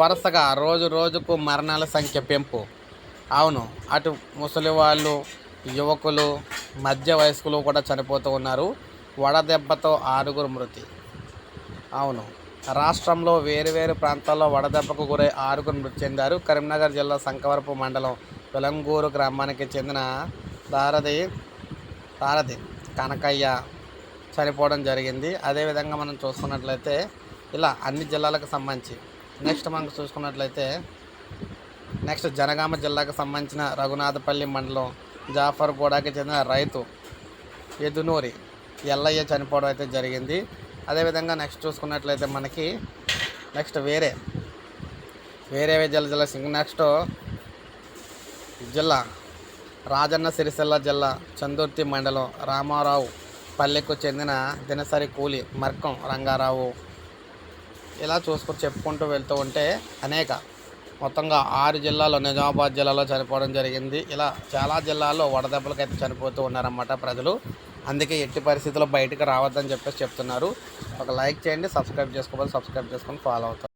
వరుసగా రోజు రోజుకు మరణాల సంఖ్య పెంపు. అవును అటు ముసలి వాళ్ళు యువకులు మధ్య వయస్కులు కూడా చనిపోతూ ఉన్నారు. వడదెబ్బతో ఆరుగురు మృతి. అవును రాష్ట్రంలో వేరు వేరు ప్రాంతాల్లో వడదెబ్బకు గురై ఆరుగురు మృతి చెందారు. కరీంనగర్ జిల్లా సంకవరపు మండలం వెలంగూరు గ్రామానికి చెందిన దారది తారది కనకయ్య చనిపోవడం జరిగింది. అదేవిధంగా మనం చూసుకున్నట్లయితే ఇలా అన్ని జిల్లాలకు సంబంధించి నెక్స్ట్ మనం చూసుకున్నట్లయితే నెక్స్ట్ జనగామ జిల్లాకు సంబంధించిన రఘునాథపల్లి మండలం జాఫర్గూడకి చెందిన రైతు ఎదునూరి ఎల్లయ్య చనిపోవడం అయితే జరిగింది. అదేవిధంగా నెక్స్ట్ చూసుకున్నట్లయితే మనకి నెక్స్ట్ వేరే వేరే జిల్లా జిల్లా సింగ్ నెక్స్ట్ జిల్లా రాజన్న సిరిసిల్ల జిల్లా చందుర్తి మండలం రామారావు పల్లెకు చెందిన దినసరి కూలి మర్కం రంగారావు ఇలా చూసుకొని చెప్పుకుంటూ వెళ్తూ ఉంటే అనేక. మొత్తంగా ఆరు జిల్లాలో నిజామాబాద్ జిల్లాలో చనిపోవడం జరిగింది. ఇలా చాలా జిల్లాల్లో వడదెబ్బలకైతే చనిపోతూ ఉన్నారన్నమాట ప్రజలు. అందుకే ఎట్టి పరిస్థితుల్లో బయటకు రావద్దని చెప్పేసి చెప్తున్నారు. ఒక లైక్ చేయండి సబ్స్క్రైబ్ చేసుకోవాలి సబ్స్క్రైబ్ చేసుకొని ఫాలో అవుతారు